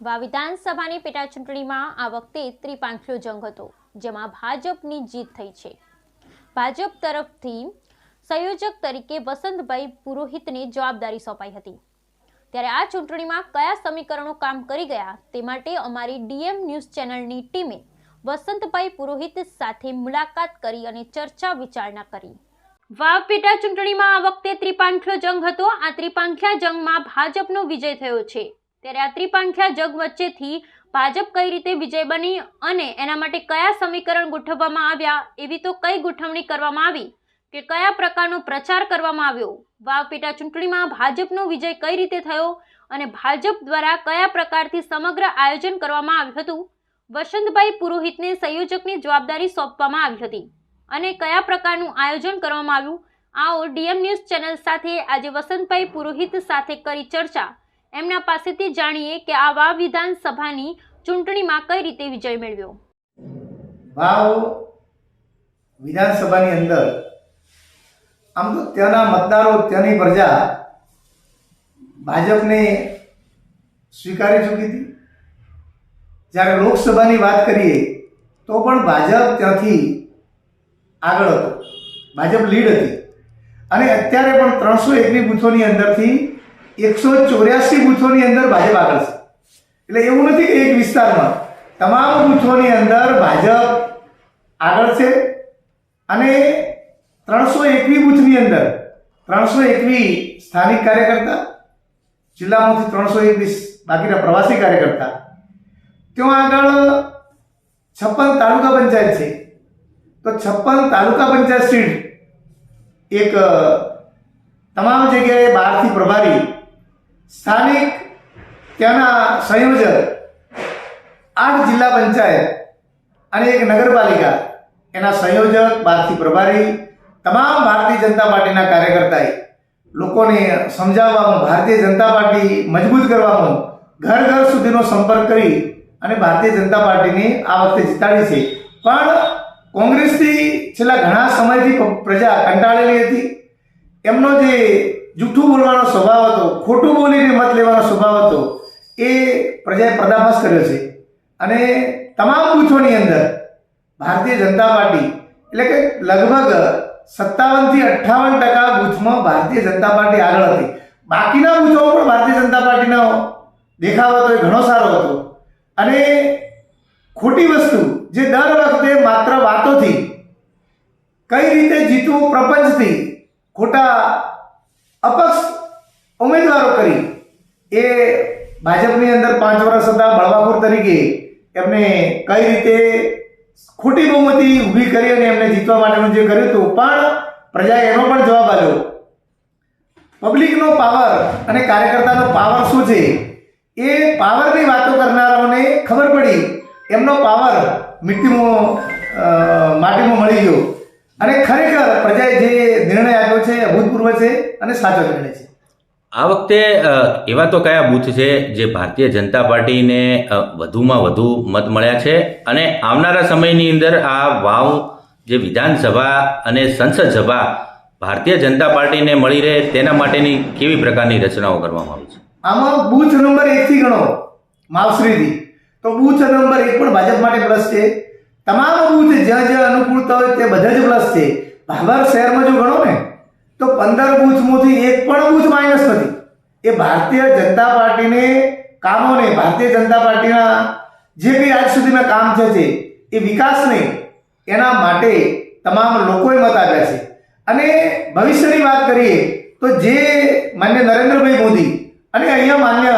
વા વિધાનસભાની પેટા ચૂંટણીમાં આ વખતે ત્રિપાંખિયો જંગ હતો, જેમાં ભાજપની જીત થઈ છે. ભાજપ તરફથી સંયોજક તરીકે વસંતભાઈ પુરોહિતને જવાબદારી સોંપાઈ હતી. ત્યારે આ ચૂંટણીમાં કયા સમીકરણો કામ કરી ગયા તે માટે અમારી ડીએમ ન્યૂઝ ચેનલની ટીમે વસંતભાઈ પુરોહિત સાથે મુલાકાત કરી અને ચર્ચા વિચારણા કરી. વાવ પેટા ચૂંટણીમાં આ વખતે ત્રિપાંખ્યો જંગ હતો. આ ત્રિપાંખ્યા જંગમાં ભાજપનો વિજય થયો છે. ત્યારે આ ત્રિપાંખ્યા જગ વચ્ચેથી ભાજપ કઈ રીતે વિજય બની અને એના માટે કયા સમીકરણ ગોઠવવામાં આવ્યા, એવી તો કઈ ગોઠવણી કરવામાં આવી કે કયા પ્રકારનો પ્રચાર કરવામાં આવ્યો? વાવ પેટા ચૂંટણીમાં ભાજપનો વિજય કઈ રીતે થયો અને ભાજપ દ્વારા કયા પ્રકારથી સમગ્ર આયોજન કરવામાં આવ્યું હતું? વસંતભાઈ પુરોહિતને સંયોજકની જવાબદારી સોંપવામાં આવી હતી. અને કયા પ્રકારનું આયોજન કરવામાં આવ્યું? આવો ડીએમ ન્યૂઝ ચેનલ સાથે આજે વસંતભાઈ પુરોહિત સાથે કરી ચર્ચા. એમના પાસેથી જાણીએ કે આ વાવ વિધાનસભાની ચૂંટણીમાં કઈ રીતે વિજય મેળવ્યો? વાવ, વિધાનસભાની અંદર. આમ તો ત્યાંના મતદારો, ત્યાંની પ્રજા ભાજપને સ્વીકારી ચૂકી હતી. જ્યારે લોકસભાની વાત કરીએ, તો પણ ભાજપ ત્યાંથી આગળ હતો. ભાજપ લીડ હતી. અને અત્યારે પણ ત્રણસો એકવી બૂથોની અંદરથી એકસો ચોર્યાસી બૂથોની અંદર ભાજપ આગળ છે. એટલે એવું નથી કે એક વિસ્તારમાં. તમામ બૂથોની અંદર ભાજપ આગળ છે અને ત્રણસો એકવી બૂથની અંદર, ત્રણસો એકવી સ્થાનિક કાર્યકર્તા જિલ્લામાંથી ત્રણસો એકવીસ બાકીના પ્રવાસી કાર્યકર્તા. ત્યાં આગળ છપ્પન તાલુકા પંચાયત છે. તો છપ્પન તાલુકા પંચાયત સીટ એક તમામ જગ્યાએ બહારથી પ્રભારી સ્થાનિક ત્યાંના સંયોજક આઠ જિલ્લા પંચાયત અને એક નગરપાલિકા. એના સંયોજક બહારથી પ્રભારી, તમામ ભારતીય જનતા પાર્ટીના કાર્યકર્તાએ લોકોને સમજાવવામાં ભારતીય જનતા પાર્ટી મજબૂત કરવામાં ઘર ઘર સુધીનો સંપર્ક કરી અને ભારતીય જનતા પાર્ટીને આ વખતે જીતાડી છે. પણ કોંગ્રેસથી છેલ્લા ઘણા સમયથી પ્રજા કંટાળેલી હતી. એમનો જે જૂઠું બોલવાનો સ્વભાવ હતો, ખોટું બોલીને મત લેવાનો સ્વભાવ હતો, એ પ્રજાએ પર્દાફાશ કર્યો છે. અને તમામ બૂથોની અંદર ભારતીય જનતા પાર્ટી, એટલે કે લગભગ સત્તાવનથી અઠ્ઠાવન ટકા બૂથમાં ભારતીય જનતા પાર્ટી આગળ હતી. બાકીના બૂથો પણ ભારતીય જનતા પાર્ટીનો દેખાવ હતો, એ ઘણો સારો હતો. અને ખોટી વસ્તુ, જે દર વખતે માત્ર વાતોથી, કઈ રીતે જીતવું પ્રપંચથી, ખોટા અપક્ષ ઉમેદવારો કરી એ ભાજપની અંદર પાંચ વર્ષ હતા, બળવાખોર તરીકે એમને કઈ રીતે ખોટી બહુમતી ઊભી કરી અને એમને જીતવા માટેનું જે કર્યું હતું, પણ પ્રજાએ એનો પણ જવાબ આપ્યો. પબ્લિકનો પાવર અને કાર્યકર્તાનો પાવર શું છે? એ પાવરની વાતો કરનારાઓને ખબર પડી. એમનો પાવર મિટ્ટીમાં માટીમાં મળી ગયો. અને ખરેખર પ્રજાએ જે નિર્ણય આપ્યો છે અભૂતપૂર્વ છે અને સાચો નિર્ણય છે. આ વખતે એવા તો કયા બૂથ છે જે ભારતીય જનતા પાર્ટીને વધુમાં વધુ મત મળ્યા છે અને આવનારા સમયની અંદર આ વાવ જે વિધાનસભા અને સંસદ સભા ભારતીય જનતા પાર્ટીને મળી રહે તેના માટેની કેવી પ્રકારની રચનાઓ કરવામાં આવી છે? આમાં બૂથ નંબર એકથી ગણો માવશ્રીથી તો બૂથ નંબર એક પણ ભાજપ માટે પ્લસ છે. તમામ બુથ જ્યાં જ્યાં અનુકૂળતા હોય તે બધા જ પ્લસ છે. ભાભર શહેરમાં જો ગણો ને, તો પંદર બુથમાંથી એક પણ બુથ માઇનસ નથી. એ ભારતીય જનતા પાર્ટીને કામોને, ભારતીય જનતા પાર્ટીના જે કંઈ આજ સુધીના કામ છે એ વિકાસને એના માટે તમામ લોકોએ મત આપ્યા છે. અને ભવિષ્યની વાત કરીએ, તો જે માન્ય નરેન્દ્રભાઈ મોદી અને અહીંયા માન્ય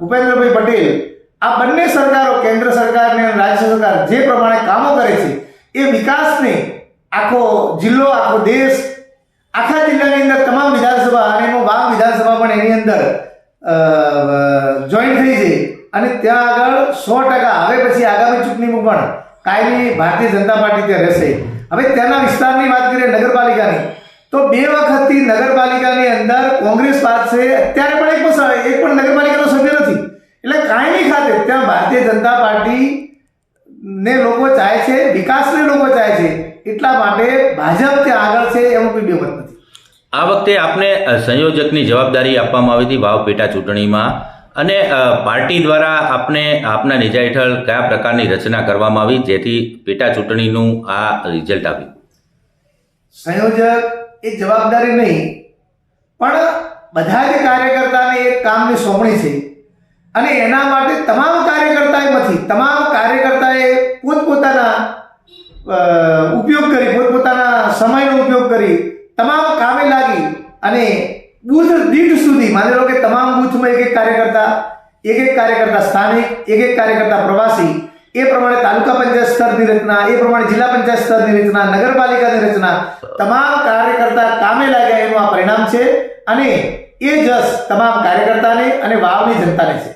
ભૂપેન્દ્રભાઈ પટેલ આ બંને સરકારો, કેન્દ્ર સરકાર અને રાજ્ય સરકાર જે પ્રમાણે કામો કરે છે, એ વિકાસને આખો જિલ્લો, આખો દેશ, આખા જિલ્લાની અંદર તમામ વિધાનસભા અને એમાં વાવ વિધાનસભા પણ એની અંદર જોઈન થઈ છે. અને ત્યાં આગળ સો ટકા હવે પછી આગામી ચૂંટણીમાં પણ કાયમી ભારતીય જનતા પાર્ટી ત્યાં રહેશે. હવે ત્યાંના વિસ્તારની વાત કરીએ નગરપાલિકાની, તો બે વખતથી નગરપાલિકાની અંદર કોંગ્રેસ પાસે અત્યારે પણ એક પણ એક પણ નગરપાલિકાનો સભ્ય નથી. એટલે કાયમી ખાતે ત્યાં ભારતીય જનતા પાર્ટી ને લોકો ચાહે છે વિકાસને લોકો ચાહે છે એટલા માટે ભાજપ ત્યાં આગળ છે એમાં કોઈ બે મત નથી. આ વખતે આપને સંયોજકની જવાબદારી આપવામાં આવી હતી વાવ પેટા ચૂંટણીમાં અને પાર્ટી દ્વારા આપને આપના નેજા હેઠળ કયા પ્રકારની રચના કરવામાં આવી જેથી પેટા ચૂંટણીનું આ રિઝલ્ટ આવ્યું? સંયોજક એ જવાબદારી નહીં પણ બધા જ કાર્યકર્તાને એક કામની સોંપણી છે. અને એના માટે તમામ કાર્યકર્તાએમાંથી તમામ કાર્યકર્તાએ પોતપોતાના ઉપયોગ કરી, પોતપોતાના સમયનો ઉપયોગ કરી, તમામ કામે લાગી અને બુથ દીઠ સુધી, માની લો કે તમામ બુથમાં એક એક કાર્યકર્તા, એક એક કાર્યકર્તા સ્થાનિક, એક એક કાર્યકર્તા પ્રવાસી, એ પ્રમાણે તાલુકા પંચાયત સ્તરની રચના, એ પ્રમાણે જિલ્લા પંચાયત સ્તરની રચના, નગરપાલિકાની રચના, તમામ કાર્યકર્તા કામે લાગ્યા એનું આ પરિણામ છે અને એ જસ તમામ કાર્યકર્તાને અને વાવની જનતાને છે.